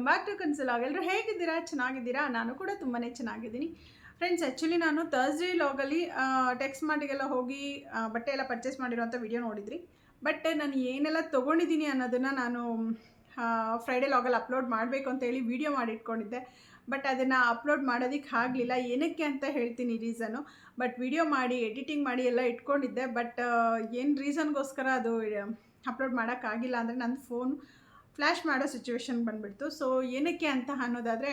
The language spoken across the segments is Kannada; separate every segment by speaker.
Speaker 1: ವೆಲ್ಕಮ್ ಬ್ಯಾಕ್ ಟು ಕನ್ಸಲಾಗ್ ಎಲ್ಲರೂ ಹೇಗಿದ್ದೀರಾ? ಚೆನ್ನಾಗಿದ್ದೀರಾ? ನಾನು ಕೂಡ ತುಂಬಾ ಚೆನ್ನಾಗಿದ್ದೀನಿ. ಫ್ರೆಂಡ್ಸ್ ಆ್ಯಕ್ಚುಲಿ ನಾನು ತರ್ಸ್ಡೇ ಲಾಗಲ್ಲಿ ಟೆಕ್ಸ್ಟ್ ಮಾಡಿಗೆಲ್ಲ ಹೋಗಿ ಬಟ್ಟೆ ಎಲ್ಲ ಪರ್ಚೇಸ್ ಮಾಡಿರೋಂಥ ವಿಡಿಯೋ ನೋಡಿದ್ರಿ. ಬಟ್ ನಾನು ಏನೆಲ್ಲ ತೊಗೊಂಡಿದ್ದೀನಿ ಅನ್ನೋದನ್ನು ನಾನು ಫ್ರೈಡೇ ಲಾಗಲ್ಲಿ ಅಪ್ಲೋಡ್ ಮಾಡಬೇಕು ಅಂತೇಳಿ ವಿಡಿಯೋ ಮಾಡಿ ಇಟ್ಕೊಂಡಿದ್ದೆ. ಬಟ್ ಅದನ್ನು ಅಪ್ಲೋಡ್ ಮಾಡೋದಕ್ಕೆ ಆಗಲಿಲ್ಲ. ಏನಕ್ಕೆ ಅಂತ ಹೇಳ್ತೀನಿ ರೀಸನು ಬಟ್ ವಿಡಿಯೋ ಮಾಡಿ ಎಡಿಟಿಂಗ್ ಮಾಡಿ ಎಲ್ಲ ಇಟ್ಕೊಂಡಿದ್ದೆ. ಬಟ್ ಏನು ರೀಸನ್ಗೋಸ್ಕರ ಅದು ಅಪ್ಲೋಡ್ ಮಾಡೋಕ್ಕಾಗಿಲ್ಲ ಅಂದರೆ ನನ್ನ ಫೋನ್ ಫ್ಲ್ಯಾಶ್ ಮಾಡೋ ಸಿಚುವೇಶನ್ ಬಂದುಬಿಡ್ತು. ಸೊ ಏನಕ್ಕೆ ಅಂತ ಅನ್ನೋದಾದರೆ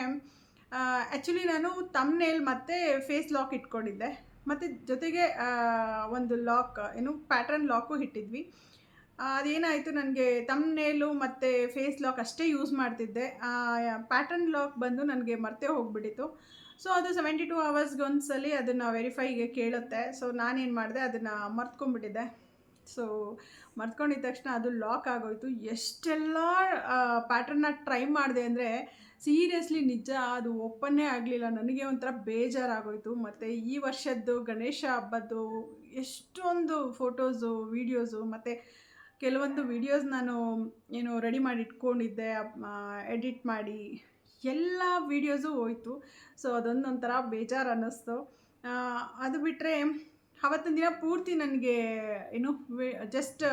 Speaker 1: ಆ್ಯಕ್ಚುಲಿ ನಾನು ತಮ್ನೇಲ್ ಮತ್ತು ಫೇಸ್ ಲಾಕ್ ಇಟ್ಕೊಂಡಿದ್ದೆ. ಮತ್ತು ಜೊತೆಗೆ ಒಂದು ಲಾಕ್ ಏನು ಪ್ಯಾಟ್ರನ್ ಲಾಕು ಇಟ್ಟಿದ್ವಿ. ಅದೇನಾಯಿತು ನನಗೆ ತಮ್ನೇಲು ಮತ್ತು ಫೇಸ್ ಲಾಕ್ ಅಷ್ಟೇ ಯೂಸ್ ಮಾಡ್ತಿದ್ದೆ. ಪ್ಯಾಟ್ರನ್ ಲಾಕ್ ಬಂದು ನನಗೆ ಮರ್ತೇ ಹೋಗ್ಬಿಟ್ಟಿತ್ತು. ಸೊ ಅದು ಸೆವೆಂಟಿ ಟು ಅವರ್ಸ್ಗೆ ಅದನ್ನು ವೆರಿಫೈಗೆ ಕೇಳುತ್ತೆ. ಸೊ ನಾನೇನು ಮಾಡಿದೆ, ಅದನ್ನು ಮರ್ತ್ಕೊಂಡ್ಬಿಟ್ಟಿದ್ದೆ. ಸೊ ಮರ್ತ್ಕೊಂಡಿದ್ದ ತಕ್ಷಣ ಅದು ಲಾಕ್ ಆಗೋಯ್ತು. ಎಷ್ಟೆಲ್ಲ ಪ್ಯಾಟ್ರನ್ನ ಟ್ರೈ ಮಾಡಿದೆ ಅಂದರೆ ಸೀರಿಯಸ್ಲಿ ನಿಜ, ಅದು ಓಪನ್ನೇ ಆಗಲಿಲ್ಲ. ನನಗೆ ಒಂಥರ ಬೇಜಾರಾಗೋಯಿತು. ಮತ್ತು ಈ ವರ್ಷದ್ದು ಗಣೇಶ ಹಬ್ಬದ್ದು, ಎಷ್ಟೊಂದು ಫೋಟೋಸು ವೀಡಿಯೋಸು ಮತ್ತು ಕೆಲವೊಂದು ವೀಡಿಯೋಸ್ ನಾನು, ಏನು ರೆಡಿ ಮಾಡಿ ಇಟ್ಕೊಂಡಿದ್ದೆ ಎಡಿಟ್ ಮಾಡಿ, ಎಲ್ಲ ವೀಡಿಯೋಸು ಹೋಯ್ತು. ಸೊ ಅದೊಂದೊಂಥರ ಬೇಜಾರು ಅನ್ನಿಸ್ತು. ಅದು ಬಿಟ್ಟರೆ ಅವತ್ತಿನ ದಿನ ಪೂರ್ತಿ ನನಗೆ, ಏನು ಜಸ್ಟ್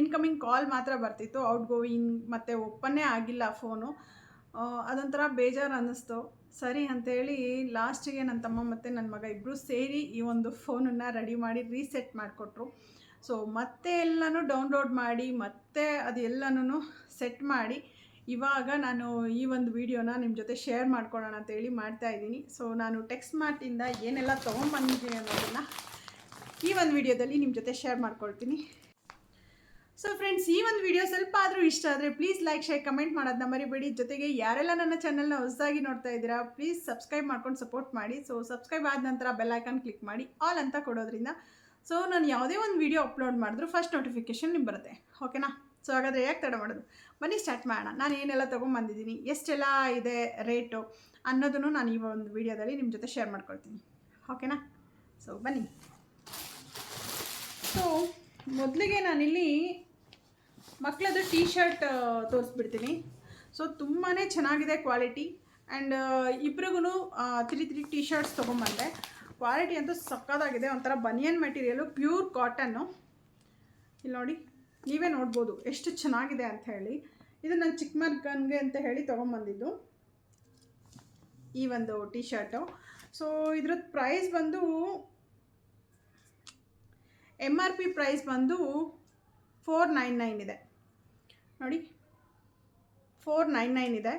Speaker 1: ಇನ್ಕಮಿಂಗ್ ಕಾಲ್ ಮಾತ್ರ ಬರ್ತಿತ್ತು. ಔಟ್ ಗೋಯಿಂಗ್ ಮತ್ತು ಓಪನ್ನೇ ಆಗಿಲ್ಲ ಫೋನು ಅದೊಂಥರ ಬೇಜಾರು ಅನ್ನಿಸ್ತು. ಸರಿ ಅಂತೇಳಿ ಲಾಸ್ಟಿಗೆ ನನ್ನ ತಮ್ಮ ಮತ್ತು ನನ್ನ ಮಗ ಇಬ್ಬರು ಸೇರಿ ಈ ಒಂದು ಫೋನನ್ನು ರೆಡಿ ಮಾಡಿ ರೀಸೆಟ್ ಮಾಡಿಕೊಟ್ರು. ಸೊ ಮತ್ತೆ ಎಲ್ಲನೂ ಡೌನ್ಲೋಡ್ ಮಾಡಿ, ಮತ್ತೆ ಅದು ಎಲ್ಲನೂ ಸೆಟ್ ಮಾಡಿ ಇವಾಗ ನಾನು ಈ ಒಂದು ವಿಡಿಯೋನ ನಿಮ್ಮ ಜೊತೆ ಶೇರ್ ಮಾಡ್ಕೊಳ್ಳೋಣ ಅಂತೇಳಿ ಮಾಡ್ತಾ ಇದ್ದೀನಿ. ಸೊ ನಾನು ಟೆಕ್ಸ್ಟ್ ಮಾರ್ಟಿಂದ ಏನೆಲ್ಲ ತೊಗೊಂಬಂದಿದ್ದೀನಿ ಅನ್ನೋದನ್ನು ಈ ಒಂದು ವಿಡಿಯೋದಲ್ಲಿ ನಿಮ್ಮ ಜೊತೆ ಶೇರ್ ಮಾಡ್ಕೊಳ್ತೀನಿ. ಸೊ ಫ್ರೆಂಡ್ಸ್ ಈ ಒಂದು ವಿಡಿಯೋ ಸ್ವಲ್ಪ ಆದರೂ ಇಷ್ಟ ಆದರೆ ಪ್ಲೀಸ್ ಲೈಕ್ ಶೇರ್ ಕಮೆಂಟ್ ಮಾಡೋದನ್ನ ಮರಿಬೇಡಿ. ಜೊತೆಗೆ ಯಾರೆಲ್ಲ ನನ್ನ ಚಾನಲ್ನ ಹೊಸದಾಗಿ ನೋಡ್ತಾ ಇದ್ದೀರಾ ಪ್ಲೀಸ್ ಸಬ್ಸ್ಕ್ರೈಬ್ ಮಾಡ್ಕೊಂಡು ಸಪೋರ್ಟ್ ಮಾಡಿ. ಸೊ ಸಬ್ಸ್ಕ್ರೈಬ್ ಆದ ನಂತರ ಬೆಲ್ ಐಕಾನ್ ಕ್ಲಿಕ್ ಮಾಡಿ. ಆಲ್ ಅಂತ ಕೊಡೋದ್ರಿಂದ ಸೊ ನಾನು ಯಾವುದೇ ಒಂದು ವಿಡಿಯೋ ಅಪ್ಲೋಡ್ ಮಾಡಿದ್ರು ಫಸ್ಟ್ ನೋಟಿಫಿಕೇಶನ್ ನಿಮ್ಗೆ ಬರುತ್ತೆ. ಓಕೆನಾ ಸೊ ಹಾಗಾದರೆ ಯಾಕೆ ತಡ ಮಾಡೋದು? ಬನ್ನಿ ಸ್ಟಾರ್ಟ್ ಮಾಡೋಣ. ನಾನು ಏನೆಲ್ಲ ತೊಗೊಂಬಂದಿದ್ದೀನಿ, ಎಷ್ಟೆಲ್ಲ ಇದೆ ರೇಟು ಅನ್ನೋದನ್ನು ನಾನು ಈ ಒಂದು ವಿಡಿಯೋದಲ್ಲಿ ನಿಮ್ಮ ಜೊತೆ ಶೇರ್ ಮಾಡ್ಕೊಳ್ತೀನಿ. ಓಕೆನಾ ಸೊ ಬನ್ನಿ. ಸೊ ಮೊದಲಿಗೆ ನಾನಿಲ್ಲಿ ಮಕ್ಕಳದ್ದು ಟೀ ಶರ್ಟ್ ತೋರಿಸ್ಬಿಡ್ತೀನಿ. ಸೊ ತುಂಬಾ ಚೆನ್ನಾಗಿದೆ ಕ್ವಾಲಿಟಿ ಆ್ಯಂಡ್ ಇಬ್ರಿಗೂ ತ್ರೀ ತ್ರೀ ಟೀ ಶರ್ಟ್ಸ್ ತೊಗೊಂಬಂದೆ. ಕ್ವಾಲಿಟಿ ಅಂತೂ ಸಕ್ಕದಾಗಿದೆ ಒಂಥರ ಬನಿಯನ್ ಮೆಟೀರಿಯಲು ಪ್ಯೂರ್ ಕಾಟನ್ನು ಇಲ್ಲಿ ನೋಡಿ, ನೀವೇ ನೋಡ್ಬೋದು ಎಷ್ಟು ಚೆನ್ನಾಗಿದೆ ಅಂತ ಹೇಳಿ. ಇದು ನನ್ನ ಚಿಕ್ಕ ಮಗನಿಗೆ ಅಂತ ಹೇಳಿ ತೊಗೊಂಬಂದಿದ್ದು. ಈ ಒಂದು ಟೀ ಶರ್ಟು ಸೊ ಇದ್ರದ್ದು ಪ್ರೈಸ್ ಬಂದು ಎಂ ಆರ್ ಪಿ ಪ್ರೈಸ್ ಬಂದು ಫೋರ್ ನೈನ್ ನೈನ್ ಇದೆ. ನೋಡಿ ಫೋರ್ ನೈನ್ ನೈನ್ ಇದೆ.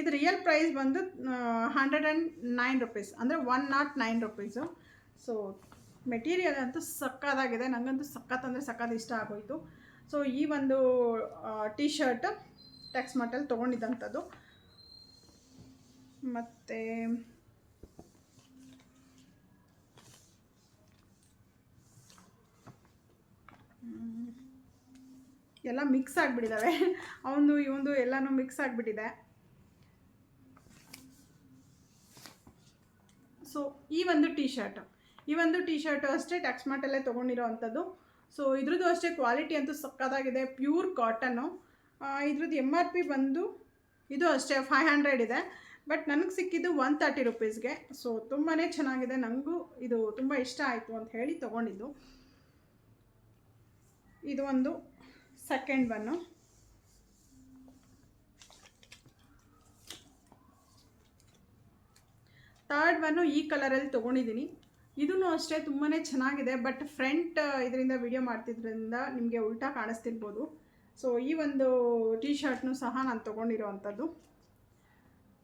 Speaker 1: ಇದು ರಿಯಲ್ ಪ್ರೈಸ್ ಬಂದು ಹಂಡ್ರೆಡ್ ಆ್ಯಂಡ್ ನೈನ್ ರುಪೀಸ್ ಅಂದರೆ one not nine rupees so material ಅಂತೂ ಸಕ್ಕತ್ತಾಗಿದೆ. ನನಗಂತೂ ಸಖತ್ ಅಂದರೆ ಸಖತ್ ಇಷ್ಟ ಆಗೋಯಿತು. ಸೊ ಈ ಒಂದು ಟೀ ಶರ್ಟ್ ಟೆಕ್ಸ್ ಮಟಲ್ ತೊಗೊಂಡಿದ್ದಂಥದ್ದು. ಮತ್ತು ಎಲ್ಲ ಮಿಕ್ಸ್ ಆಗಿಬಿಟ್ಟಿದ್ದಾವೆ ಅವನು ಇವೊಂದು ಎಲ್ಲನೂ ಮಿಕ್ಸ್ ಆಗಿಬಿಟ್ಟಿದೆ. ಸೊ ಈ ಒಂದು ಟೀ ಶರ್ಟ್ ಈ ಒಂದು ಟೀ ಶರ್ಟು ಅಷ್ಟೇ ಟ್ಯಾಕ್ಸ್ ಮಾರ್ಟಲ್ಲೇ ತೊಗೊಂಡಿರೋ ಅಂಥದ್ದು. ಸೊ ಇದ್ರದ್ದು ಅಷ್ಟೇ ಕ್ವಾಲಿಟಿ ಅಂತೂ ಸಕ್ಕತ್ತಾಗಿದೆ ಪ್ಯೂರ್ ಕಾಟನ್ನು ಇದ್ರದ್ದು ಎಂ ಆರ್ ಪಿ ಬಂದು ಇದು ಅಷ್ಟೇ ಫೈವ್ ಹಂಡ್ರೆಡ್ ಇದೆ. ಬಟ್ ನನಗೆ ಸಿಕ್ಕಿದ್ದು ಒನ್ ತರ್ಟಿ ರುಪೀಸ್ಗೆ ಸೊ ತುಂಬಾ ಚೆನ್ನಾಗಿದೆ. ನನಗೂ ಇದು ತುಂಬ ಇಷ್ಟ ಆಯಿತು ಅಂತ ಹೇಳಿ ತೊಗೊಂಡಿದ್ದು. ಇದು ಒಂದು ಸೆಕೆಂಡ್ ಬನ್ನು. ಥರ್ಡ್ ಬನ್ನು ಈ ಕಲರಲ್ಲಿ ತೊಗೊಂಡಿದ್ದೀನಿ. ಇದೂ ಅಷ್ಟೇ ತುಂಬಾ ಚೆನ್ನಾಗಿದೆ ಬಟ್ ಫ್ರಂಟ್ ಇದರಿಂದ ವಿಡಿಯೋ ಮಾಡ್ತಿದ್ರಿಂದ ನಿಮಗೆ ಉಲ್ಟಾ ಕಾಣಿಸ್ತಿರ್ಬೋದು. ಸೊ ಈ ಒಂದು ಟೀ ಶರ್ಟ್ನು ಸಹ ನಾನು ತೊಗೊಂಡಿರೋ ಅಂಥದ್ದು.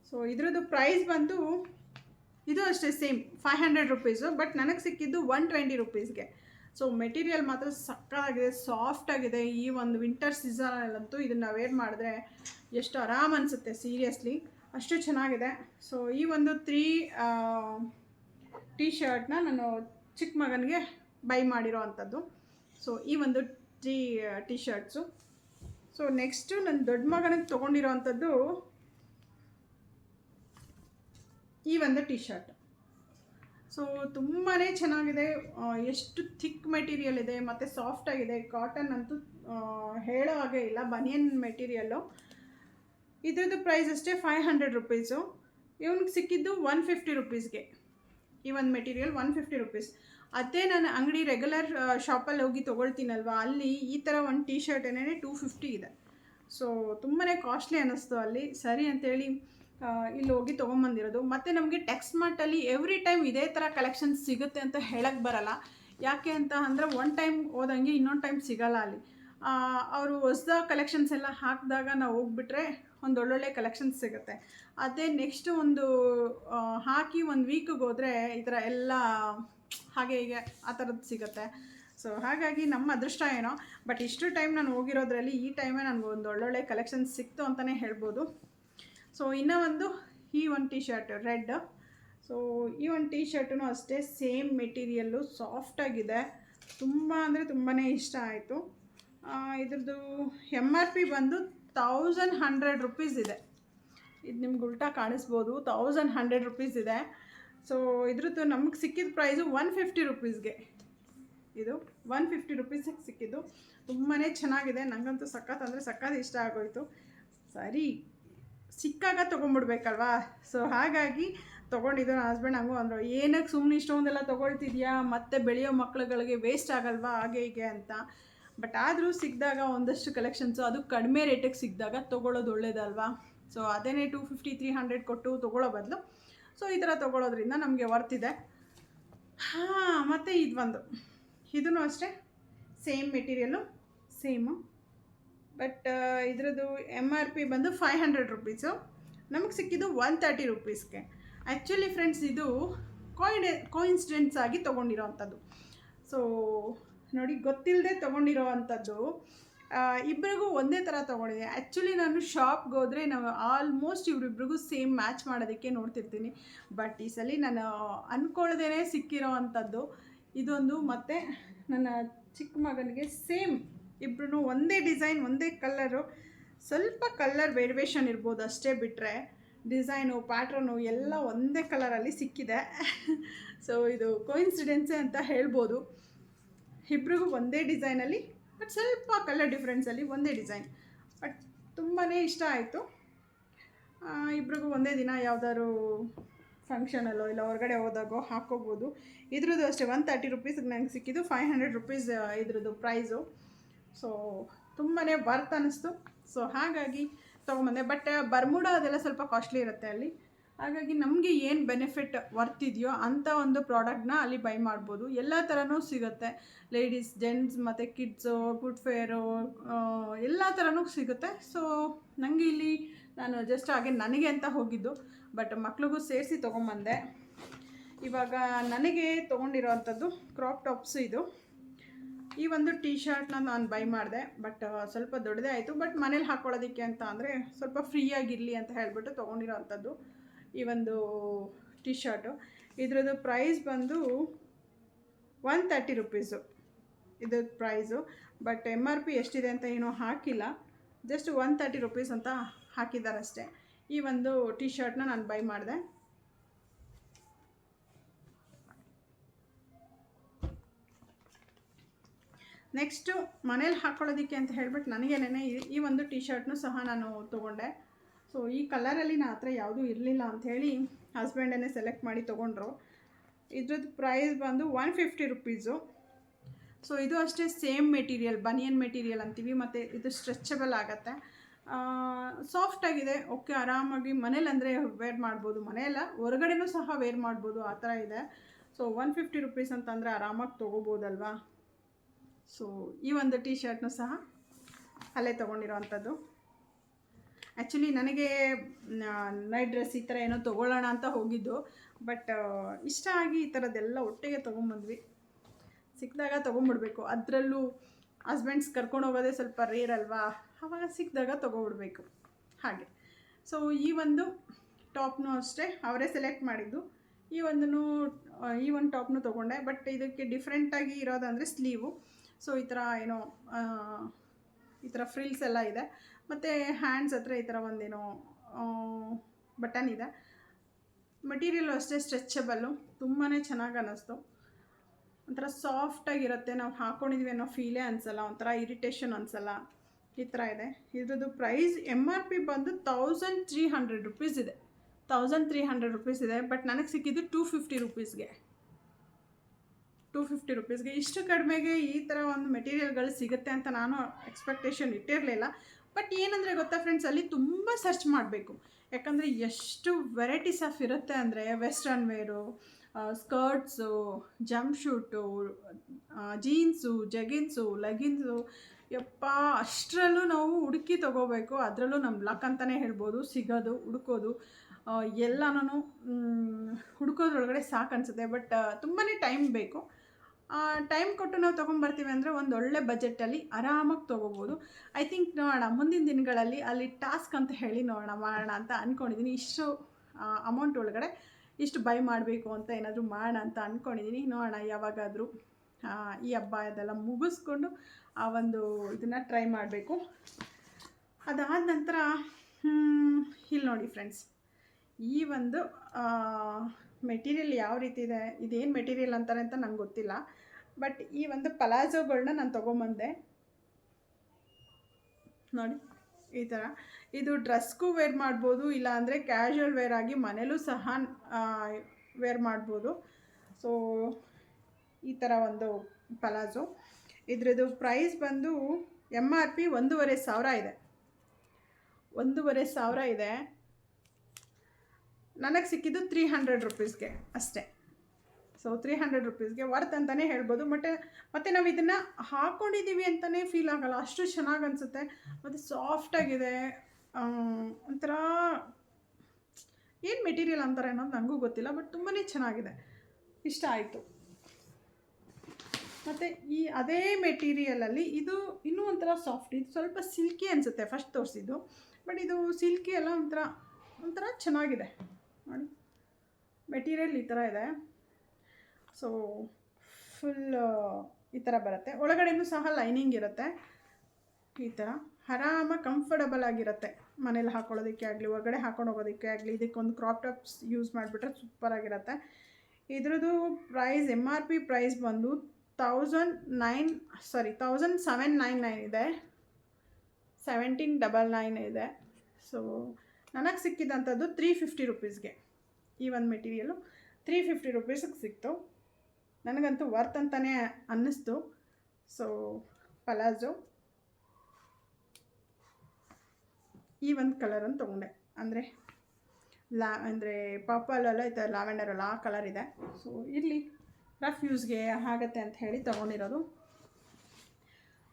Speaker 1: ಸೊ ಇದ್ರದ್ದು ಪ್ರೈಸ್ ಬಂದು ಇದು ಅಷ್ಟೇ same five hundred rupees but ನನಗೆ ಸಿಕ್ಕಿದ್ದು ಒನ್ ಟ್ವೆಂಟಿ ರುಪೀಸ್ಗೆ ಸೊ ಮೆಟೀರಿಯಲ್ ಮಾತ್ರ ಸಕ್ಕತ್ತಾಗಿದೆ ಸಾಫ್ಟ್ ಆಗಿದೆ. ಈ ಒಂದು ವಿಂಟರ್ ಸೀಸನಲ್ಲಂತೂ ಇದನ್ನು ವೇರ್ ಮಾಡಿದ್ರೆ ಎಷ್ಟು ಆರಾಮ್ ಅನಿಸುತ್ತೆ ಸೀರಿಯಸ್ಲಿ ಅಷ್ಟು ಚೆನ್ನಾಗಿದೆ. ಸೊ ಈ ಒಂದು ತ್ರೀ ಟೀ ಶರ್ಟ್ನ ನಾನು ಚಿಕ್ಕ ಮಗನಿಗೆ ಬೈ ಮಾಡಿರೋ ಅಂಥದ್ದು. ಸೊ ಈ ಒಂದು three T shirts so next ನನ್ನ ದೊಡ್ಡ ಮಗನಿಗೆ ತೊಗೊಂಡಿರೋ ಅಂಥದ್ದು ಈ ಒಂದು ಟೀ ಶರ್ಟ್ ಸೊ ತುಂಬಾ ಚೆನ್ನಾಗಿದೆ. ಎಷ್ಟು ಥಿಕ್ ಮೆಟೀರಿಯಲ್ ಇದೆ, ಮತ್ತು ಸಾಫ್ಟ್ ಆಗಿದೆ. ಕಾಟನ್ ಅಂತೂ ಹೇಳೋ ಹಾಗೆ ಇಲ್ಲ ಬನಿಯನ್ ಮೆಟೀರಿಯಲ್ಲು ಇದ್ರದ್ದು ಪ್ರೈಸ್ ಅಷ್ಟೇ ಫೈವ್ ಹಂಡ್ರೆಡ್ ರುಪೀಸು ಇವ್ನಿಗೆ ಸಿಕ್ಕಿದ್ದು ಒನ್ ಫಿಫ್ಟಿ ರುಪೀಸ್ಗೆ ಈ ಒಂದು ಮೆಟೀರಿಯಲ್ ಒನ್ ಫಿಫ್ಟಿ ರುಪೀಸ್ ಅದೇ ನಾನು ಅಂಗಡಿ ರೆಗ್ಯುಲರ್ ಶಾಪಲ್ಲಿ ಹೋಗಿ ತೊಗೊಳ್ತೀನಲ್ವ? ಅಲ್ಲಿ ಈ ಥರ ಒಂದು ಟೀ ಶರ್ಟ್ ಏನೇ ಟೂ ಫಿಫ್ಟಿ ಇದೆ. ಸೊ ತುಂಬಾ ಕಾಸ್ಟ್ಲಿ ಅನ್ನಿಸ್ತು ಅಲ್ಲಿ. ಸರಿ ಅಂತೇಳಿ ಇಲ್ಲಿ ಹೋಗಿ ತೊಗೊಂಬಂದಿರೋದು. ಮತ್ತು ನಮಗೆ ಟೆಕ್ಸ್ಟ್ ಮಾರ್ಟಲ್ಲಿ ಎವ್ರಿ ಟೈಮ್ ಇದೇ ಥರ ಕಲೆಕ್ಷನ್ ಸಿಗುತ್ತೆ ಅಂತ ಹೇಳಕ್ಕೆ ಬರಲ್ಲ. ಯಾಕೆ ಅಂತ ಅಂದರೆ ಒನ್ ಟೈಮ್ ಹೋದಂಗೆ ಇನ್ನೊಂದು ಟೈಮ್ ಸಿಗಲ್ಲ ಅಲ್ಲಿ. ಅವರು ಹೊಸ್ದ ಕಲೆಕ್ಷನ್ಸ್ ಎಲ್ಲ ಹಾಕಿದಾಗ ನಾವು ಹೋಗ್ಬಿಟ್ರೆ ಒಂದು ಒಳ್ಳೊಳ್ಳೆ ಕಲೆಕ್ಷನ್ಸ್ ಸಿಗುತ್ತೆ. ಅದೇ ನೆಕ್ಸ್ಟ್ ಒಂದು ಹಾಕಿ ಒಂದು ವೀಕಿಗೆ ಹೋದರೆ ಈ ಥರ ಎಲ್ಲ ಹಾಗೆ ಹೀಗೆ ಆ ಥರದ್ದು ಸಿಗುತ್ತೆ. ಸೊ ಹಾಗಾಗಿ ನಮ್ಮ ಅದೃಷ್ಟ ಏನೋ. ಬಟ್ ಇಷ್ಟು ಟೈಮ್ ನಾನು ಹೋಗಿರೋದ್ರಲ್ಲಿ ಈ ಟೈಮೇ ನನಗೆ ಒಂದು ಒಳ್ಳೊಳ್ಳೆ ಕಲೆಕ್ಷನ್ಸ್ ಸಿಕ್ತು ಅಂತಲೇ ಹೇಳ್ಬೋದು. ಸೊ ಇನ್ನೂ ಒಂದು ಈ ಒಂದು ಟೀ ಶರ್ಟ್ ರೆಡ್ ಸೊ ಈ ಒಂದು ಟೀ ಶರ್ಟು ಅಷ್ಟೇ ಸೇಮ್ ಮೆಟೀರಿಯಲ್ಲು ಸಾಫ್ಟಾಗಿದೆ ತುಂಬ ಅಂದರೆ ತುಂಬಾ ಇಷ್ಟ ಆಯಿತು. ಇದ್ರದ್ದು ಎಂ ಆರ್ ಪಿ ಬಂದು ತೌಸಂಡ್ ಹಂಡ್ರೆಡ್ ರುಪೀಸ್ ಇದೆ. ಇದು ನಿಮ್ಗೆ ಉಲ್ಟಾ ಕಾಣಿಸ್ಬೋದು. ತೌಸಂಡ್ ಹಂಡ್ರೆಡ್ ರುಪೀಸ್ ಇದೆ. ಸೊ ಇದ್ರದ್ದು ನಮಗೆ ಸಿಕ್ಕಿದ ಪ್ರೈಸು ಒನ್ ಫಿಫ್ಟಿ ರುಪೀಸ್ಗೆ ಇದು ಒನ್ ಫಿಫ್ಟಿ ರುಪೀಸಿಗೆ ಸಿಕ್ಕಿದ್ದು. ತುಂಬಾ ಚೆನ್ನಾಗಿದೆ. ನನಗಂತೂ ಸಖತ್ ಅಂದರೆ ಸಖತ್ ಇಷ್ಟ ಆಗೋಯಿತು. ಸರಿ ಸಿಕ್ಕಾಗ ತೊಗೊಂಡ್ಬಿಡ್ಬೇಕಲ್ವಾ? ಸೊ ಹಾಗಾಗಿ ತೊಗೊಂಡಿದ್ದು ನನ್ನ ಹಸ್ಬೆಂಡ್ ಹಂಗೂ ಅಂದರು, ಏನಕ್ಕೆ ಸುಮ್ಮನೆ ಇಷ್ಟೊಂದೆಲ್ಲ ತೊಗೊಳ್ತಿದ್ಯಾ? ಮತ್ತೆ ಬೆಳೆಯೋ ಮಕ್ಳುಗಳಿಗೆ ವೇಸ್ಟ್ ಆಗಲ್ವಾ? ಹಾಗೆ ಹೀಗೆ ಅಂತ. ಬಟ್ ಆದರೂ ಸಿಕ್ಕಿದಾಗ ಒಂದಷ್ಟು ಕಲೆಕ್ಷನ್ಸು ಅದು ಕಡಿಮೆ ರೇಟಿಗೆ ಸಿಕ್ಕಿದಾಗ ತೊಗೊಳ್ಳೋದು ಒಳ್ಳೇದಲ್ವಾ? ಸೊ ಅದೇನೇ ಟೂ ಫಿಫ್ಟಿ ತ್ರೀ ಹಂಡ್ರೆಡ್ ಕೊಟ್ಟು ತೊಗೊಳ್ಳೋ ಬದಲು. ಸೊ ಈ ಥರ ತೊಗೊಳೋದ್ರಿಂದ ನಮಗೆ ವರ್ತಿದೆ ಹಾಂ, ಮತ್ತು ಇದು ಒಂದು. ಇದೂ ಅಷ್ಟೇ. ಸೇಮ್ ಮೆಟೀರಿಯಲ್ಲು ಸೇಮು ಬಟ್ ಇದರದ್ದು ಎಂ ಆರ್ ಪಿ ಬಂದು ಫೈವ್ ಹಂಡ್ರೆಡ್ ರುಪೀಸು ನಮಗೆ ಸಿಕ್ಕಿದ್ದು ಒನ್ ತರ್ಟಿ ರುಪೀಸ್ಗೆ ಆ್ಯಕ್ಚುಲಿ ಫ್ರೆಂಡ್ಸ್ ಇದು ಕೋಯಿಡೆ ಆಗಿ ತೊಗೊಂಡಿರೋ ಅಂಥದ್ದು ಸೊ ನೋಡಿ ಗೊತ್ತಿಲ್ಲದೆ ತೊಗೊಂಡಿರೋ ಅಂಥದ್ದು ಇಬ್ಬರಿಗೂ ಒಂದೇ ಥರ ತೊಗೊಂಡಿದೆ. ಆ್ಯಕ್ಚುಲಿ ನಾನು ಶಾಪ್ಗೆ ಹೋದರೆ ನಾವು ಆಲ್ಮೋಸ್ಟ್ ಇವರಿಬ್ರಿಗೂ ಸೇಮ್ ಮ್ಯಾಚ್ ಮಾಡೋದಕ್ಕೆ ನೋಡ್ತಿರ್ತೀನಿ. ಬಟ್ ಈ ಸಲ ನಾನು ಅಂದ್ಕೊಳ್ದೇ ಸಿಕ್ಕಿರೋ ಅಂಥದ್ದು ಇದೊಂದು ಮತ್ತು ನನ್ನ ಚಿಕ್ಕ ಮಗನಿಗೆ ಸೇಮ್ ಇಬ್ರು ಒಂದೇ ಡಿಸೈನ್, ಒಂದೇ ಕಲ್ಲರು ಸ್ವಲ್ಪ ಕಲ್ಲರ್ ವೇರಿಯೇಷನ್ ಇರ್ಬೋದು ಅಷ್ಟೇ ಬಿಟ್ಟರೆ ಡಿಸೈನು, ಪ್ಯಾಟ್ರನು ಎಲ್ಲ ಒಂದೇ ಕಲರಲ್ಲಿ ಸಿಕ್ಕಿದೆ. ಸೊ ಇದು ಕೋಇನ್ಸಿಡೆನ್ಸೆ ಅಂತ ಹೇಳ್ಬೋದು. ಇಬ್ರಿಗೂ ಒಂದೇ ಡಿಸೈನಲ್ಲಿ ಬಟ್ ಸ್ವಲ್ಪ ಕಲರ್ ಡಿಫ್ರೆನ್ಸಲ್ಲಿ ಒಂದೇ ಡಿಸೈನ್. ಬಟ್ ತುಂಬಾ ಇಷ್ಟ ಆಯಿತು. ಇಬ್ರಿಗೂ ಒಂದೇ ದಿನ ಯಾವುದಾದ್ರು ಫಂಕ್ಷನಲ್ಲೋ ಇಲ್ಲ ಹೊರಗಡೆ ಹೋದಾಗೋ ಹಾಕೋಬೋದು ಇದ್ರದ್ದು ಅಷ್ಟೇ ಒನ್ ತರ್ಟಿ ರುಪೀಸ್ಗೆ ನಂಗೆ ಸಿಕ್ಕಿದ್ದು ಫೈವ್ ಹಂಡ್ರೆಡ್ ರುಪೀಸ್ ಇದ್ರದ್ದು ಪ್ರೈಸು ಸೊ ತುಂಬಾ ವರ್ತ್ ಅನ್ನಿಸ್ತು. ಸೊ ಹಾಗಾಗಿ ತೊಗೊಂಬಂದೆ ಬಟ್ ಬರ್ಮುಡ ಅದೆಲ್ಲ ಸ್ವಲ್ಪ ಕಾಸ್ಟ್ಲಿ ಇರುತ್ತೆ ಅಲ್ಲಿ. ಹಾಗಾಗಿ ನಮಗೆ ಏನು ಬೆನಿಫಿಟ್ ವರ್ತ್ ಇದೆಯೋ ಅಂಥ ಒಂದು ಪ್ರಾಡಕ್ಟ್ನ ಅಲ್ಲಿ ಬೈ ಮಾಡ್ಬೋದು. ಎಲ್ಲ ಥರನೂ ಸಿಗುತ್ತೆ. ಲೇಡೀಸ್ ಜೆಂಟ್ಸ್ ಮತ್ತು ಕಿಡ್ಸು ಫುಟ್ವೇರು ಎಲ್ಲ ಥರನೂ ಸಿಗುತ್ತೆ. ಸೊ ನನಗೆ ಇಲ್ಲಿ ನಾನು ಜಸ್ಟ್ ಹಾಗೆ ನನಗೆ ಅಂತ ಹೋಗಿದ್ದು. ಬಟ್ ಮಕ್ಳಿಗೂ ಸೇರಿಸಿ ತೊಗೊಂಬಂದೆ ಇವಾಗ ನನಗೆ ತೊಗೊಂಡಿರೋ ಅಂಥದ್ದು ಕ್ರಾಪ್ ಟಾಪ್ಸ್ ಇದು. ಈ ಒಂದು ಟೀ ಶರ್ಟ್ನ ನಾನು ಬೈ ಮಾಡಿದೆ ಬಟ್ ಸ್ವಲ್ಪ ದೊಡ್ಡದೇ ಆಯಿತು. ಬಟ್ ಮನೇಲಿ ಹಾಕ್ಕೊಳ್ಳೋದಕ್ಕೆ ಅಂತ ಅಂದರೆ ಸ್ವಲ್ಪ ಫ್ರೀಯಾಗಿರಲಿ ಅಂತ ಹೇಳಿಬಿಟ್ಟು ತೊಗೊಂಡಿರೋ ಅಂಥದ್ದು ಈ ಒಂದು ಟೀ ಶರ್ಟು ಇದ್ರದ್ದು ಪ್ರೈಸ್ ಬಂದು ಒನ್ ತರ್ಟಿ ರುಪೀಸು ಇದ್ರ price but M R P ಎಷ್ಟಿದೆ ಅಂತ ಏನೂ ಹಾಕಿಲ್ಲ. ಜಸ್ಟ್ ಒನ್ ತರ್ಟಿ ರುಪೀಸ್ ಅಂತ ಹಾಕಿದ್ದಾರೆ ಅಷ್ಟೇ ಈ ಒಂದು ಟೀ ಶರ್ಟ್ನ ನಾನು ಬೈ ಮಾಡಿದೆ. ನೆಕ್ಸ್ಟು ಮನೇಲಿ ಹಾಕ್ಕೊಳ್ಳೋದಕ್ಕೆ ಅಂತ ಹೇಳ್ಬಿಟ್ಟು ನನಗೇನೆ ಈ ಒಂದು ಟೀ ಶರ್ಟ್ನು ಸಹ ನಾನು ತೊಗೊಂಡೆ. ಸೊ ಈ ಕಲರಲ್ಲಿ ನನ್ನ ಹತ್ರ ಯಾವುದೂ ಇರಲಿಲ್ಲ ಅಂಥೇಳಿ ಹಸ್ಬೆಂಡನ್ನೇ ಸೆಲೆಕ್ಟ್ ಮಾಡಿ ತೊಗೊಂಡ್ರು. ಇದ್ರದ್ದು ಪ್ರೈಸ್ ಬಂದು ಒನ್ ಫಿಫ್ಟಿ ರುಪೀಸು ಸೊ ಇದು ಅಷ್ಟೇ ಸೇಮ್ ಮೆಟೀರಿಯಲ್ ಬನಿಯನ್ ಮೆಟೀರಿಯಲ್ ಅಂತೀವಿ, ಮತ್ತು ಇದು ಸ್ಟ್ರೆಚಬಲ್ ಆಗುತ್ತೆ. ಸಾಫ್ಟಾಗಿದೆ ಓಕೆ ಆರಾಮಾಗಿ ಮನೇಲಿ ಅಂದರೆ ವೇರ್ ಮಾಡ್ಬೋದು. ಮನೆಯಲ್ಲ ಹೊರಗಡೆನೂ ಸಹ ವೇರ್ ಮಾಡ್ಬೋದು, ಆ ಥರ ಇದೆ. ಸೊ ಒನ್ ಫಿಫ್ಟಿ ರುಪೀಸ್ ಅಂತಂದರೆ ಆರಾಮಾಗಿ ತೊಗೋಬೋದಲ್ವಾ? ಸೊ ಈ ಒಂದು ಟೀ ಶರ್ಟ್ನು ಸಹ ಅಲ್ಲೇ ತೊಗೊಂಡಿರೋ ಅಂಥದ್ದು ಆ್ಯಕ್ಚುಲಿ ನನಗೆ ನೈಟ್ ಡ್ರೆಸ್ ಈ ಥರ ಏನೋ ತೊಗೊಳ್ಳೋಣ ಅಂತ ಹೋಗಿದ್ದು. ಬಟ್ ಇಷ್ಟ ಆಗಿ ಈ ಥರದ್ದೆಲ್ಲ ಒಟ್ಟಿಗೆ ತೊಗೊಂಬಂದ್ವಿ. ಸಿಕ್ಕಿದಾಗ ತೊಗೊಂಬಿಡ್ಬೇಕು. ಅದರಲ್ಲೂ ಹಸ್ಬೆಂಡ್ಸ್ ಕರ್ಕೊಂಡು ಹೋಗೋದೇ ಸ್ವಲ್ಪ ರೇರ್ ಅಲ್ವಾ? ಆವಾಗ ಸಿಕ್ಕಿದಾಗ ತೊಗೊಬಿಡ್ಬೇಕು. ಹಾಗೆ. ಸೊ ಈ ಒಂದು ಟಾಪ್ನು ಅಷ್ಟೇ. ಅವರೇ ಸೆಲೆಕ್ಟ್ ಮಾಡಿದ್ದು. ಈ ಒಂದನ್ನು ಈ ಒಂದು ಟಾಪ್ನು ತೊಗೊಂಡೆ. ಬಟ್ ಇದಕ್ಕೆ ಡಿಫ್ರೆಂಟಾಗಿ ಇರೋದಂದರೆ ಸ್ಲೀವು ಸೊ ಈ ಥರ, ಏನೋ ಈ ಥರ ಫ್ರಿಲ್ಸ್ ಎಲ್ಲ ಇದೆ. ಮತ್ತು ಹ್ಯಾಂಡ್ಸ್ ಹತ್ರ ಈ ಥರ ಒಂದೇನೋ ಬಟನ್ ಇದೆ. ಮಟೀರಿಯಲು ಅಷ್ಟೇ ಸ್ಟ್ರೆಚಬಲ್ಲು ತುಂಬಾ ಚೆನ್ನಾಗಿ ಅನ್ನಿಸ್ತು ಒಂಥರ ಸಾಫ್ಟಾಗಿರುತ್ತೆ ನಾವು ಹಾಕ್ಕೊಂಡಿದ್ವಿ ಅನ್ನೋ ಫೀಲೇ ಅನಿಸಲ್ಲ. ಒಂಥರ ಇರಿಟೇಷನ್ ಅನಿಸಲ್ಲ. ಈ ಥರ ಇದೆ. ಇದ್ರದ್ದು ಪ್ರೈಸ್ ಎಂ ಆರ್ ಪಿ ಬಂದು ತೌಸಂಡ್ ತ್ರೀ ಹಂಡ್ರೆಡ್ ರುಪೀಸ್ ಇದೆ. ತೌಸಂಡ್ ತ್ರೀ ಹಂಡ್ರೆಡ್ ರುಪೀಸ್ ಇದೆ. ಬಟ್ ನನಗೆ ಸಿಕ್ಕಿದ್ದು ಟೂ ಫಿಫ್ಟಿ ರುಪೀಸ್ಗೆ ಟೂ ಫಿಫ್ಟಿ ರುಪೀಸ್ಗೆ. ಇಷ್ಟು ಕಡಿಮೆಗೆ ಈ ಥರ ಒಂದು ಮೆಟೀರಿಯಲ್ಗಳು ಸಿಗುತ್ತೆ ಅಂತ ನಾನು ಎಕ್ಸ್ಪೆಕ್ಟೇಷನ್ ಇಟ್ಟಿರಲಿಲ್ಲ. ಬಟ್ ಏನಂದರೆ ಗೊತ್ತಾ ಫ್ರೆಂಡ್ಸ್ ಅಲ್ಲಿ ತುಂಬ ಸರ್ಚ್ ಮಾಡಬೇಕು. ಯಾಕಂದರೆ ಎಷ್ಟು ವೆರೈಟೀಸ್ ಆಫ್ ಇರುತ್ತೆ ಅಂದರೆ western wear skirts jumpsuit jeans jeggings leggings ಯಪ್ಪ, ಅಷ್ಟರಲ್ಲೂ ನಾವು ಹುಡುಕಿ ತೊಗೋಬೇಕು. ಅದರಲ್ಲೂ ನಮ್ಮ ಲಕ್ ಅಂತಲೇ ಹೇಳ್ಬೋದು. ಸಿಗೋದು ಹುಡುಕೋದು ಎಲ್ಲನೂ ಹುಡುಕೋದ್ರೊಳಗಡೆ ಸಾಕು ಅನಿಸುತ್ತೆ. ಬಟ್ ತುಂಬಾ ಟೈಮ್ ಬೇಕು. ಟೈಮ್ ಕೊಟ್ಟು ನಾವು ತೊಗೊಂಬರ್ತೀವಿ ಅಂದರೆ ಒಂದು ಒಳ್ಳೆ ಬಜೆಟಲ್ಲಿ ಆರಾಮಾಗಿ ತೊಗೋಬೋದು. ಐ ಥಿಂಕ್ ನೋಡೋಣ, ಮುಂದಿನ ದಿನಗಳಲ್ಲಿ ಅಲ್ಲಿ ಟಾಸ್ಕ್ ಅಂತ ಹೇಳಿ ನೋಡೋಣ, ಮಾಡೋಣ ಅಂತ ಅಂದ್ಕೊಂಡಿದ್ದೀನಿ ಇಷ್ಟು ಅಮೌಂಟ್ ಒಳಗಡೆ ಇಷ್ಟು ಬೈ ಮಾಡಬೇಕು ಅಂತ ಏನಾದರೂ ಮಾಡೋಣ ಅಂತ ಅಂದ್ಕೊಂಡಿದ್ದೀನಿ ನೋಡೋಣ, ಯಾವಾಗಾದರೂ ಈ ಹಬ್ಬ ಅದೆಲ್ಲ ಮುಗಿಸ್ಕೊಂಡು ಆ ಒಂದು ಇದನ್ನು ಟ್ರೈ ಮಾಡಬೇಕು. ಅದಾದ ನಂತರ ಇಲ್ಲಿ ನೋಡಿ ಫ್ರೆಂಡ್ಸ್ ಈ ಒಂದು ಮೆಟೀರಿಯಲ್ ಯಾವ ರೀತಿ ಇದೆ, ಇದೇನು ಮೆಟೀರಿಯಲ್ ಅಂತಾರೆ ಅಂತ ನಂಗೆ ಗೊತ್ತಿಲ್ಲ. ಬಟ್ ಈ ಒಂದು ಪಲಾಜೋಗಳನ್ನ ನಾನು ತೊಗೊಂಬಂದೆ. ನೋಡಿ, ಈ ಥರ ಇದು ಡ್ರೆಸ್ಗೂ ವೇರ್ ಮಾಡ್ಬೋದು ಇಲ್ಲ ಅಂದರೆ ಕ್ಯಾಶುವಲ್ ವೇರ್ ಆಗಿ ಮನೇಲೂ ಸಹ ವೇರ್ ಮಾಡ್ಬೋದು. ಸೊ ಈ ಥರ ಒಂದು ಪಲಾಜೋ ಇದರದ್ದು ಪ್ರೈಸ್ ಬಂದು ಎಂ ಆರ್ ಪಿ ಒಂದೂವರೆ ಸಾವಿರ ಇದೆ. ಒಂದೂವರೆ ಸಾವಿರ ಇದೆ. ನನಗೆ ಸಿಕ್ಕಿದ್ದು ತ್ರೀ ಹಂಡ್ರೆಡ್ ರುಪೀಸ್ಗೆ ಅಷ್ಟೇ. ಸೊ ತ್ರೀ ಹಂಡ್ರೆಡ್ ರುಪೀಸ್ಗೆ ವರ್ತ್ ಅಂತಲೇ ಹೇಳ್ಬೋದು. ಮತ್ತು ಮತ್ತು ನಾವು ಇದನ್ನು ಹಾಕ್ಕೊಂಡಿದ್ದೀವಿ ಅಂತಲೇ ಫೀಲ್ ಆಗಲ್ಲ. ಅಷ್ಟು ಚೆನ್ನಾಗಿ ಅನಿಸುತ್ತೆ. ಮತ್ತು ಸಾಫ್ಟಾಗಿದೆ ಒಂಥರ ಏನು ಮೆಟೀರಿಯಲ್ ಅಂತಾರೆ ಅನ್ನೋದು ನನಗೂ ಗೊತ್ತಿಲ್ಲ ಬಟ್ ತುಂಬಾ ಚೆನ್ನಾಗಿದೆ. ಇಷ್ಟ ಆಯಿತು. ಮತ್ತು ಈ ಅದೇ ಮೆಟೀರಿಯಲಲ್ಲಿ ಇದು ಇನ್ನೂ ಒಂಥರ ಸಾಫ್ಟ್ ಇದು ಸ್ವಲ್ಪ ಸಿಲ್ಕಿ ಅನಿಸುತ್ತೆ. ಫಸ್ಟ್ ತೋರಿಸಿದ್ದು. ಬಟ್ ಇದು ಸಿಲ್ಕಿ ಎಲ್ಲ ಒಂಥರ ಒಂಥರ ಚೆನ್ನಾಗಿದೆ. ನೋಡಿ. ಮೆಟೀರಿಯಲ್ ಈ ಥರ ಇದೆ. ಸೊ ಫುಲ್ ಈ ಥರ ಬರುತ್ತೆ. ಒಳಗಡೆನೂ ಸಹ ಲೈನಿಂಗ್ ಇರುತ್ತೆ. ಈ ಥರ ಆರಾಮಾಗಿ ಕಂಫರ್ಟಬಲ್ ಆಗಿರುತ್ತೆ. ಮನೇಲಿ ಹಾಕೊಳ್ಳೋದಕ್ಕೆ ಆಗಲಿ, ಹೊರಗಡೆ ಹಾಕೊಂಡು ಹೋಗೋದಕ್ಕೆ ಆಗಲಿ ಇದಕ್ಕೊಂದು ಕ್ರಾಪ್ ಟಾಪ್ಸ್ ಯೂಸ್ ಮಾಡಿಬಿಟ್ರೆ ಸೂಪರಾಗಿರುತ್ತೆ ಇದ್ರದ್ದು price M R P price ಬಂದು thousand nine sorry thousand seven nine nine ಇದೆ. ಸೆವೆಂಟೀನ್ ಡಬಲ್ ನೈನ್ ಇದೆ. ಸೊ ನನಗೆ ಸಿಕ್ಕಿದಂಥದ್ದು ತ್ರೀ ಫಿಫ್ಟಿ ರುಪೀಸ್ಗೆ ಈ ಒಂದು ಮೆಟೀರಿಯಲು. ತ್ರೀ ಫಿಫ್ಟಿ ರುಪೀಸಿಗೆ ಸಿಕ್ತು. ನನಗಂತೂ ವರ್ತ್ ಅಂತಲೇ ಅನ್ನಿಸ್ತು. ಸೊ ಪಲಾಜೋ ಈ ಒಂದು ಕಲರನ್ನು ತೊಗೊಂಡೆ. ಅಂದರೆ, ಲಾ, ಅಂದರೆ ಪರ್ಪಲೆಲ್ಲ ಈ ಥರ ಲ್ಯಾವೆಂಡರಲ್ಲ ಆ ಕಲರ್ ಇದೆ. ಸೊ ಇರಲಿ. ರಫ್ ಯೂಸ್ಗೆ ಆಗತ್ತೆ ಅಂತ ಹೇಳಿ ತೊಗೊಂಡಿರೋದು.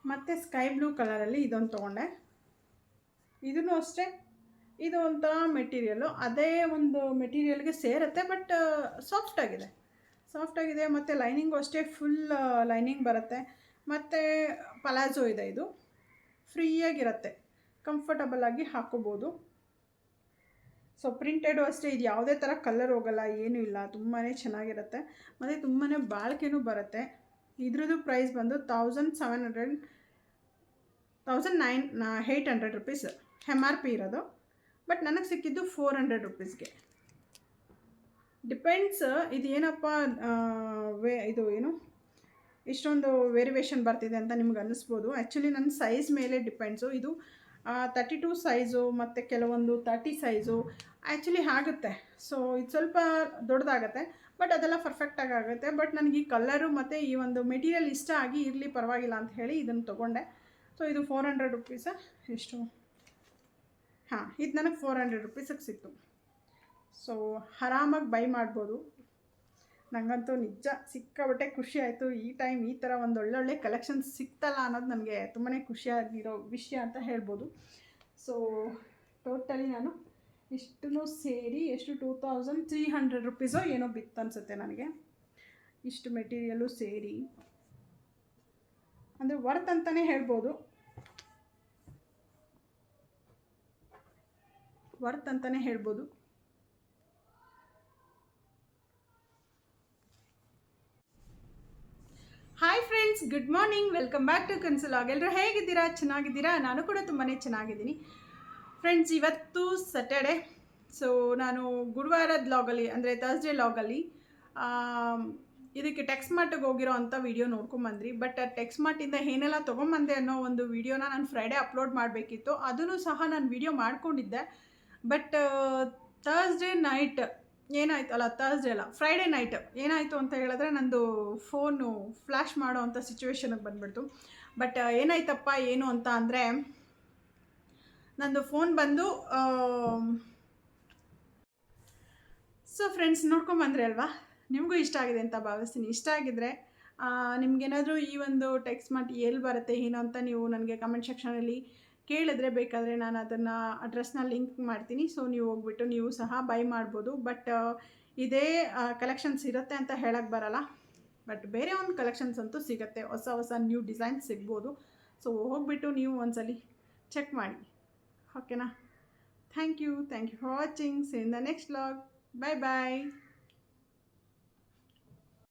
Speaker 1: ಮತ್ತು ಸ್ಕೈ ಬ್ಲೂ ಕಲರಲ್ಲಿ ಇದೊಂದು ತೊಗೊಂಡೆ. ಇದನ್ನು ಅಷ್ಟೇ. ಇದು ಒಂಥರ ಮೆಟೀರಿಯಲ್ಲು ಅದೇ ಒಂದು ಮೆಟೀರಿಯಲ್ಗೆ ಸೇರುತ್ತೆ ಬಟ್ ಸಾಫ್ಟಾಗಿದೆ ಸಾಫ್ಟಾಗಿದೆ ಮತ್ತು ಲೈನಿಂಗು ಅಷ್ಟೇ ಫುಲ್ ಲೈನಿಂಗ್ ಬರುತ್ತೆ. ಮತ್ತು ಪಲಾಜೋ ಇದೆ ಇದು. ಫ್ರೀಯಾಗಿರುತ್ತೆ ಕಂಫರ್ಟಬಲ್ ಆಗಿ ಹಾಕೋಬೋದು. ಸೊ ಪ್ರಿಂಟೆಡು ಅಷ್ಟೇ, ಇದು ಯಾವುದೇ ಥರ ಕಲರ್ ಹೋಗಲ್ಲ, ಏನೂ ಇಲ್ಲ ತುಂಬಾ ಚೆನ್ನಾಗಿರುತ್ತೆ. ಮತ್ತು ತುಂಬಾ ಬಾಳಿಕೆನೂ ಬರುತ್ತೆ. ಇದ್ರದ್ದು ಪ್ರೈಸ್ ಬಂದು thousand seven hundred thousand nine eight hundred rupees M R P ಇರೋದು. ಬಟ್ ನನಗೆ ಸಿಕ್ಕಿದ್ದು ಫೋರ್ ಹಂಡ್ರೆಡ್ ರುಪೀಸ್ಗೆ ಡಿಪೆಂಡ್ಸ್ ಇದು ಏನಪ್ಪ ವೇ, ಇದು ಏನು? ಇಷ್ಟೊಂದು ವೇರಿಯೇಷನ್ ಬರ್ತಿದೆ ಅಂತ ನಿಮ್ಗೆ ಅನ್ನಿಸ್ಬೋದು. ಆ್ಯಕ್ಚುಲಿ ನನ್ನ ಸೈಜ್ ಮೇಲೆ ಡಿಪೆಂಡ್ಸು ಇದು ತರ್ಟಿ ಟೂ ಸೈಜು ಮತ್ತು ಕೆಲವೊಂದು ತರ್ಟಿ ಸೈಜು ಆ್ಯಕ್ಚುಲಿ ಆಗುತ್ತೆ. ಸೊ ಇದು ಸ್ವಲ್ಪ ದೊಡ್ಡದಾಗತ್ತೆ ಬಟ್ ಅದೆಲ್ಲ ಪರ್ಫೆಕ್ಟಾಗಿ ಆಗುತ್ತೆ. ಬಟ್ ನನಗೆ ಈ ಕಲರು ಮತ್ತು ಈ ಒಂದು ಮೆಟೀರಿಯಲ್ ಇಷ್ಟ ಆಗಿ ಇರಲಿ ಪರವಾಗಿಲ್ಲ ಅಂತ ಹೇಳಿ ಇದನ್ನು ತೊಗೊಂಡೆ. ಸೊ ಇದು ಫೋರ್ ಹಂಡ್ರೆಡ್ ರುಪೀಸ ಎಷ್ಟು ಹಾಂ, ಇದು ನನಗೆ ಫೋರ್ ಹಂಡ್ರೆಡ್ ರುಪೀಸಿಗೆ ಸಿಕ್ತು. ಸೊ ಆರಾಮಾಗಿ ಬೈ ಮಾಡ್ಬೋದು. ನನಗಂತೂ ನಿಜ ಸಿಕ್ಕಾಬಟ್ಟೆ ಖುಷಿ ಆಯಿತು. ಈ ಟೈಮ್ ಈ ಥರ ಒಂದು ಒಳ್ಳೊಳ್ಳೆ ಕಲೆಕ್ಷನ್ ಸಿಕ್ತಲ್ಲ ಅನ್ನೋದು ನನಗೆ ತುಂಬಾ ಖುಷಿಯಾಗಿರೋ ವಿಷಯ ಅಂತ ಹೇಳ್ಬೋದು. ಸೊ ಟೋಟಲಿ ನಾನು ಇಷ್ಟು ಸೇರಿ ಎಷ್ಟು ಟೂ ತೌಸಂಡ್ ತ್ರೀ ಹಂಡ್ರೆಡ್ ರುಪೀಸೋ ಏನೋ ಬಿತ್ತು ಅನಿಸುತ್ತೆ ನನಗೆ. ಇಷ್ಟು ಮೆಟೀರಿಯಲು ಸೇರಿ. ಅಂದರೆ ವರ್ತ್ ಅಂತಲೇ ಹೇಳ್ಬೋದು. ವರ್ತ್ ಅಂತಲೇ ಹೇಳ್ಬೋದು. Hi friends good morning welcome back to ಕನ್ಸಲಾಗ್ ಎಲ್ಲರೂ ಹೇಗಿದ್ದೀರಾ? ಚೆನ್ನಾಗಿದ್ದೀರಾ? ನಾನು ಕೂಡ ತುಂಬಾ ಚೆನ್ನಾಗಿದ್ದೀನಿ. ಫ್ರೆಂಡ್ಸ್ ಇವತ್ತು ಸಟರ್ಡೆ ಸೊ ನಾನು ಗುರುವಾರದ ಲಾಗಲ್ಲಿ ಅಂದರೆ ತರ್ಸ್ಡೇ ಲಾಗಲ್ಲಿ ಇದಕ್ಕೆ ಟೆಕ್ಸ್ ಮಾರ್ಟಿಗೆ ಹೋಗಿರೋ ಅಂಥ ವೀಡಿಯೋ ನೋಡ್ಕೊಂಬಂದ್ರಿ. ಬಟ್ ಟೆಕ್ಸ್ ಮಾರ್ಟಿಂದ ಏನೆಲ್ಲ ತೊಗೊಂಬಂದೆ ಅನ್ನೋ ಒಂದು ವಿಡಿಯೋನ ನಾನು ಫ್ರೈಡೇ ಅಪ್ಲೋಡ್ ಮಾಡಬೇಕಿತ್ತು. ಅದನ್ನು ಸಹ ನಾನು ವಿಡಿಯೋ ಮಾಡ್ಕೊಂಡಿದ್ದೆ. ಬಟ್ ಥರ್ಸ್ಡೇ ನೈಟ್ ಏನಾಯಿತು? ಅಲ್ಲ ಥರ್ಸ್ಡೇ ಅಲ್ಲ ಫ್ರೈಡೇ ನೈಟ್ ಏನಾಯಿತು ಅಂತ ಹೇಳಿದ್ರೆ ನಂದು ಫೋನು ಫ್ಲ್ಯಾಶ್ ಮಾಡೋ ಅಂಥ ಸಿಚುವೇಶನಿಗೆ ಬಂದುಬಿಡ್ತು. ಬಟ್ ಏನಾಯ್ತಪ್ಪ, ಏನು ಅಂತ ಅಂದರೆ, ನಂದು ಫೋನ್ ಬಂದು ಸೊ ಫ್ರೆಂಡ್ಸ್ ನೋಡ್ಕೊಂಬಂದ್ರೆ ಅಲ್ವಾ? ನಿಮಗೂ ಇಷ್ಟ ಆಗಿದೆ ಅಂತ ಭಾವಿಸ್ತೀನಿ. ಇಷ್ಟ ಆಗಿದ್ದರೆ ನಿಮಗೇನಾದರೂ ಈ ಒಂದು ಟೆಕ್ಸ್ಟ್ ಮಾಡಿ ಎಲ್ಲಿ ಬರುತ್ತೆ, ಏನು ಅಂತ ನೀವು ನನಗೆ ಕಮೆಂಟ್ ಸೆಕ್ಷನಲ್ಲಿ ಕೇಳಿದ್ರೆ ಬೇಕಾದರೆ ನಾನು ಅದನ್ನು ಅಡ್ರೆಸ್ನ ಲಿಂಕ್ ಮಾಡ್ತೀನಿ. ಸೊ ನೀವು ಹೋಗ್ಬಿಟ್ಟು ನೀವು ಸಹ ಬೈ ಮಾಡ್ಬೋದು. ಬಟ್ ಇದೇ ಕಲೆಕ್ಷನ್ಸ್ ಇರುತ್ತೆ ಅಂತ ಹೇಳಕ್ಕೆ ಬರಲ್ಲ. ಬಟ್ ಬೇರೆ ಒಂದು ಕಲೆಕ್ಷನ್ಸ್ ಅಂತೂ ಸಿಗುತ್ತೆ. ಹೊಸ ಹೊಸ ನ್ಯೂ ಡಿಸೈನ್ಸ್ ಸಿಗ್ಬೋದು. ಸೊ ಹೋಗ್ಬಿಟ್ಟು ನೀವು ಒಂದ್ಸಲಿ ಚೆಕ್ ಮಾಡಿ. ಓಕೆನಾ thank you thank you for watching see in the next vlog bye bye